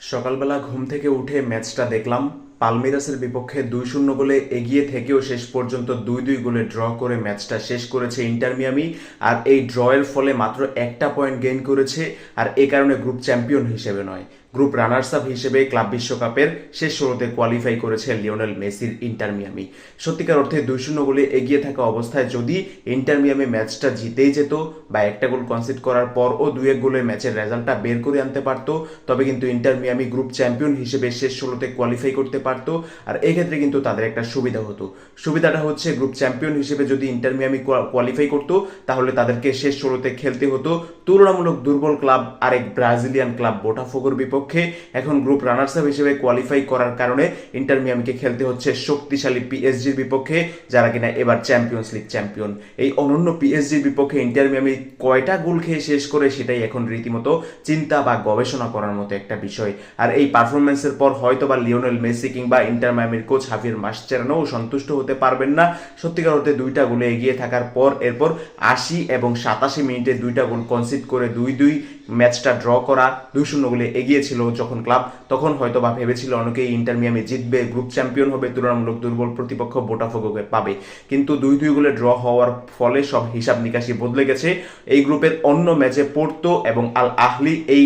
সকালবেলা ঘুম থেকে উঠে ম্যাচটা দেখলাম। পালমিরাসের বিপক্ষে দুই শূন্য গোলে এগিয়ে থেকেও শেষ পর্যন্ত দুই দুই গোলে ড্র করে ম্যাচটা শেষ করেছে ইন্টার মিয়ামি। আর এই ড্রয়ের ফলে মাত্র একটা পয়েন্ট গেইন করেছে। আর এ কারণে গ্রুপ চ্যাম্পিয়ন হিসেবে নয়। গ্রুপ রানার্স আপ হিসেবে ক্লাব বিশ্বকাপের শেষ ষোলোতে কোয়ালিফাই করেছে লিওনেল মেসির ইন্টার মিয়ামি। সত্যিকার অর্থে দুই শূন্য গোলে এগিয়ে থাকা অবস্থায় যদি ইন্টার মিয়ামি ম্যাচটা জিতেই যেত বা একটা গোল কনসিড করার পর ও দুই এক গোলের ম্যাচের রেজাল্টটা বের করে আনতে পারতো, তবে কিন্তু ইন্টার মিয়ামি গ্রুপ চ্যাম্পিয়ন হিসেবে শেষ ষোলোতে কোয়ালিফাই করতে পারতো আর এক্ষেত্রে কিন্তু তাদের একটা সুবিধা হতো। সুবিধাটা হচ্ছে গ্রুপ চ্যাম্পিয়ন হিসেবে যদি ইন্টার মিয়ামি কোয়ালিফাই করতো, তাহলে তাদেরকে শেষ ষোলোতে খেলতে হতো। তুলনামূলক দুর্বল ক্লাব আরেক ব্রাজিলিয়ান ক্লাব বোটাফোগোর বিপক্ষে এখন গ্রুপ রানার্স আপ হিসেবে কোয়ালিফাই করার কারণে ইন্টার মিয়ামিকে খেলতে হচ্ছে শক্তিশালী পিএসজির বিপক্ষে, যারা কিনা এবার চ্যাম্পিয়ন্স লিগ চ্যাম্পিয়ন এই অনন্য পিএসজির বিপক্ষে ইন্টার মিয়ামি কয়টা গোল খেয়ে শেষ করে সেটাই এখন রীতিমতো চিন্তা বা গবেষণা করার মতো একটা বিষয়। আর এই পারফরমেন্সের পর হয়তো বা লিওনেল মেসি কিংবা ইন্টার মিয়ামির কোচ হাফির মাসচেরানোও সন্তুষ্ট হতে পারবেন না। সত্যিকার অর্থে দুইটা গোলে এগিয়ে থাকার পর, এরপর আশি এবং সাতাশি মিনিটে দুইটা গোল কনসিড করে দুই দুই ম্যাচটা ড্র করা, দুই শূন্য গোলে এগিয়েছিল যখন ক্লাব, তখন হয়তো বা ভেবেছিল অনেকেই ইন্টার মিয়ামি জিতবে, গ্রুপ চ্যাম্পিয়ন হবে, তুলনামূলক দুর্বল প্রতিপক্ষ বোটাফোগোকে পাবে। কিন্তু দুই দুই গোলে ড্র হওয়ার ফলে সব হিসাব নিকাশি বদলে গেছে। এই গ্রুপের অন্য ম্যাচে পড়তো এবং আল আহলি এই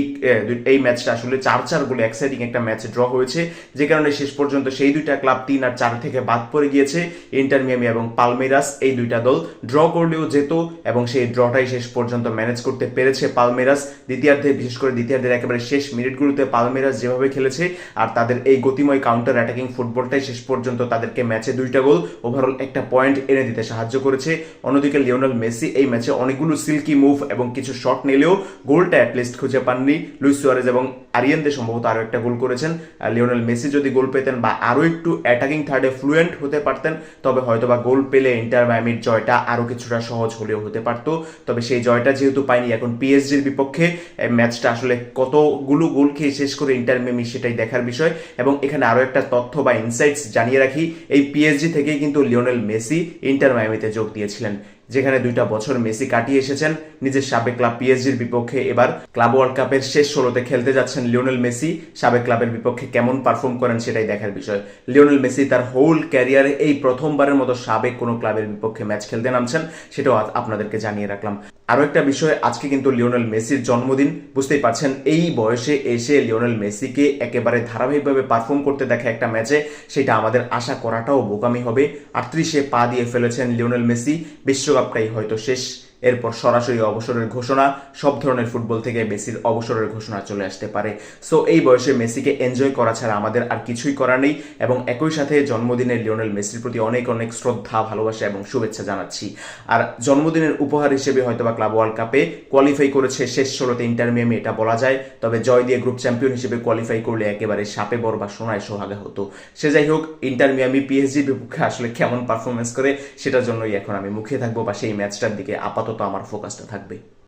এই ম্যাচটা আসলে চার চার গোলে এক্সাইটিং একটা ম্যাচ ড্র হয়েছে। যে কারণে শেষ পর্যন্ত সেই দুইটা ক্লাব তিন আর চার থেকে বাদ পড়ে গিয়েছে। ইন্টার মিয়ামি এবং পালমেরাস এই দুইটা দল ড্র করলেও যেত এবং সেই ড্রটাই শেষ পর্যন্ত ম্যানেজ করতে পেরেছে পালমেরাস দ্বিতীয়ার্ধে, বিশেষ করে দ্বিতীয়ার্ধের একেবারে শেষ মিনিটগুলোতে পালমেরাস যেভাবে খেলেছে আর তাদের এই গতিময় কাউন্টার অ্যাটাকিং ফুটবলটাই শেষ পর্যন্ত তাদেরকে ম্যাচে দুইটা গোল ওভারঅল একটা পয়েন্ট এনে দিতে সাহায্য করেছে। অন্যদিকে লিওনেল মেসি এই ম্যাচে অনেকগুলো সিল্কি মুভ এবং কিছু শট নিলেও গোলটা অ্যাটলিস্ট খুঁজে পাননি। লুইস সুয়ারেজ এবং আরিয়েন্দে সম্ভবত আরও একটা গোল করেছেন। লিওনেল মেসি যদি গোল পেতেন বা আরও একটু অ্যাটাকিং থার্ডে ফ্লুয়েন্ট হতে পারতেন, তবে হয়তো বা গোল পেলে ইন্টার মায়ামির জয়টা আরও কিছুটা সহজ হলেও হতে পারতো। তবে সেই জয়টা যেহেতু পাইনি এখন পিএসজির বিপক্ষে ম্যাচটা আসলে কতগুলো গোল খেয়ে শেষ করে ইন্টার মেমি সেটাই দেখার বিষয়। এবং এখানে আরও একটা তথ্য বা ইনসাইটস জানিয়ে রাখি, এই পিএসজি থেকেই কিন্তু লিওনেল মেসি ইন্টার মায়ামিতে যোগ দিয়েছিলেন। যেখানে দুইটা বছর মেসি কাটিয়ে এসেছেন। নিজের সাবেক ক্লাব পিএসজির বিপক্ষে এবার ক্লাব ওয়ার্ল্ড কাপের শেষ ষোলোতে খেলতে যাচ্ছেন লিওনেল মেসি। সাবেক ক্লাবের বিপক্ষে কেমন পারফর্ম করেন সেটাই দেখার বিষয়। লিওনেল মেসি তার হোল ক্যারিয়ারে এই প্রথমবারের মতো সাবেক কোনো ক্লাবের বিপক্ষে ম্যাচ খেলতে নামছেন, সেটাও আপনাদেরকে জানিয়ে রাখলাম। আরও একটা বিষয়, আজকে কিন্তু লিওনেল মেসির জন্মদিন। বুঝতেই পারছেন, এই বয়সে এসে লিওনেল মেসিকে একেবারে ধারাবাহিকভাবে পারফর্ম করতে দেখা একটা ম্যাচে সেটা আমাদের আশা করাটাও বোকামি হবে। আটত্রিশে পা দিয়ে ফেলেছেন লিওনেল মেসি। বিশ্বকাপটাই হয়তো শেষ এরপর সরাসরি অবসরের ঘোষণা। সব ধরনের ফুটবল থেকে মেসির অবসরের ঘোষণা চলে আসতে পারে। সো এই বয়সে মেসিকে এনজয় করা ছাড়া আমাদের আর কিছুই করার নেই এবং একই সাথে জন্মদিনের লিওনেল মেসির প্রতি অনেক অনেক শ্রদ্ধা, ভালোবাসা এবং শুভেচ্ছা জানাচ্ছি। আর জন্মদিনের উপহার হিসেবে হয়তো বা ক্লাব ওয়ার্ল্ড কাপে কোয়ালিফাই করেছে শেষ ষোলোতে ইন্টার মিয়ামি, এটা বলা যায়। তবে জয় দিয়ে গ্রুপ চ্যাম্পিয়ন হিসেবে কোয়ালিফাই করলে একেবারে সাপে বর বা সোনায় সোহাগা হতো। সে যাই হোক ইন্টারমিয়ামি পিএসজির বিপক্ষে আসলে কেমন পারফরমেন্স করে, সেটার জন্যই এখন আমি মুখে থাকব বা সেই ম্যাচটার দিকে আপাতত আমার ফোকাসটা থাকবে